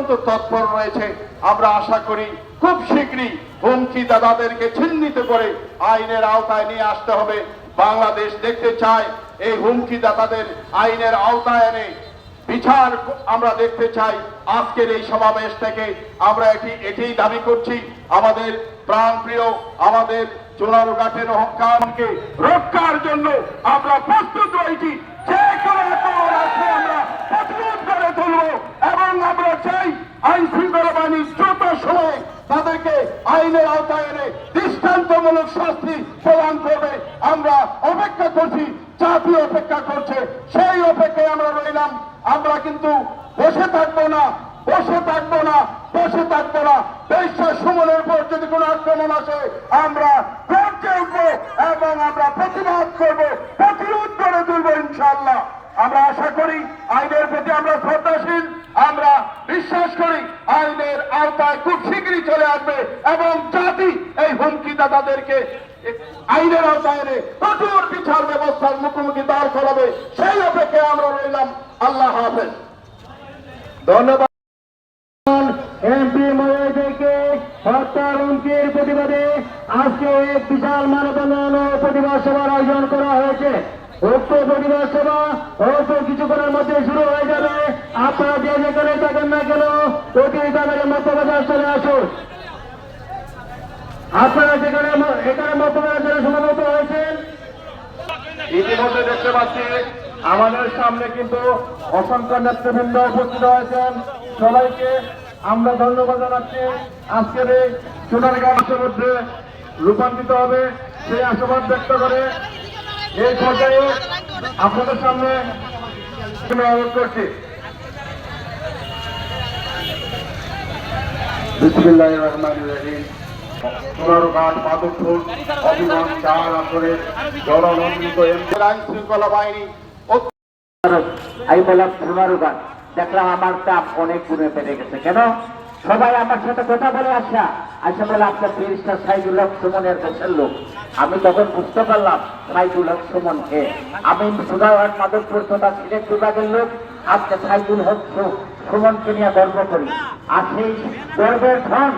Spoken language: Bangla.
অত্যন্ত তৎপর রয়েছে। আমরা আশা করি খুব শীঘ্রই হুমকি দাদাদেরকে চিহ্নিত করে আইনের আওতায় নিয়ে আসতে হবে। বাংলাদেশ দেখতে চায় এই হুমকি দাতাদের আইনের আওতায় এনে। বিচার আমরা দেখতে চাই। আজকের এই সমাবেশ থেকে আমরা এটি এটাই দাবি করছি, আমাদের প্রাণপ্রিয়, আমাদের চোরারঘাটের অহংকারকে রক্ষার জন্য আমরা প্রস্তুত রয়েছি যে কোনো আক্রমণ আসলে আমরা প্রতিরোধ করে তুলব এবং আমরা চাই আইন দ্রুত সময়ে তাদেরকে আইনের আওতায় দৃষ্টান্তমূলক শাস্তি প্রদান করবে। আমরা অপেক্ষা করছি জাতি অপেক্ষা করছে। সেই অপেক্ষায় আমরা রইলাম। আমরা কিন্তু বসে থাকব না, বসে থাকব না, বসে থাকব না। দেশের সুমনের উপর যদি কোনো আক্রমণ আসে, আমরা গর্জে উঠবো এবং আমরা প্রতিবাদ করব, প্রতিরোধ করে তুলবো ইনশাল্লাহ আমরা আশা করি আইনের প্রতি আমরা শ্রদ্ধাশীল আমরা বিশ্বাস করি আইনের আওতায় খুব শীঘ্রই চলে আসবে এবং জাতি এই হুমকি দাতাদেরকে আইনের আওতায় এনে কঠোর বিচার ব্যবস্থার মুখোমুখি দাঁড় করাবে সেই অপেক্ষায় আমরা রইলাম। আল্লাহ হাফেজ। ধন্যবাদ। এমপি মহোদয়কে হত্যার হুমকির প্রতিবাদে আজকে এক বিশাল মানববন্ধন ও প্রতিবাদ সভার আয়োজন করা হয়েছে। উক্ত প্রতিবাদ সভা অল্প কিছুক্ষণের মধ্যে শুরু হয়ে যাবে। আপনারা যে যেখানে থাকেন না কেন অতি তাদের মতবাজার চলে আসুন। আপনারা যেখানে এখানে মতবাজার জন্য সমাবেত হয়েছেন, ইতিমধ্যে দেখতে পাচ্ছি আমাদের সামনে কিন্তু অসংখ্য নেতৃবৃন্দ উপস্থিত হয়েছেন। সবাইকে আমরা ধন্যবাদ জানাচ্ছি। আজকের এই সোনারগাঁওয়ের মধ্যে রূপান্তরিত হবে সেই আশাবাদ ব্যক্ত করে। এই পর্যায়ে আপনাদের সামনে করছি। আমি দেখলাম আমার চাপ অনেক গুণে বেড়ে গেছে। কেন? সবাই আমার সাথে কথা বলে আসা। আসা বলে আপনার তিরিশটা সাইদুল হক সুমনের দেশের লোক। আমি তখন বুঝতে পারলাম সাইদুল হক সুমন কে। আমি সুধারহাট মাধবপুর তথা সিলেট বিভাগের লোক। আজকে সাইদুল হক সুমনকে নিয়ে গর্ব করি। আর সেই গর্বের ধন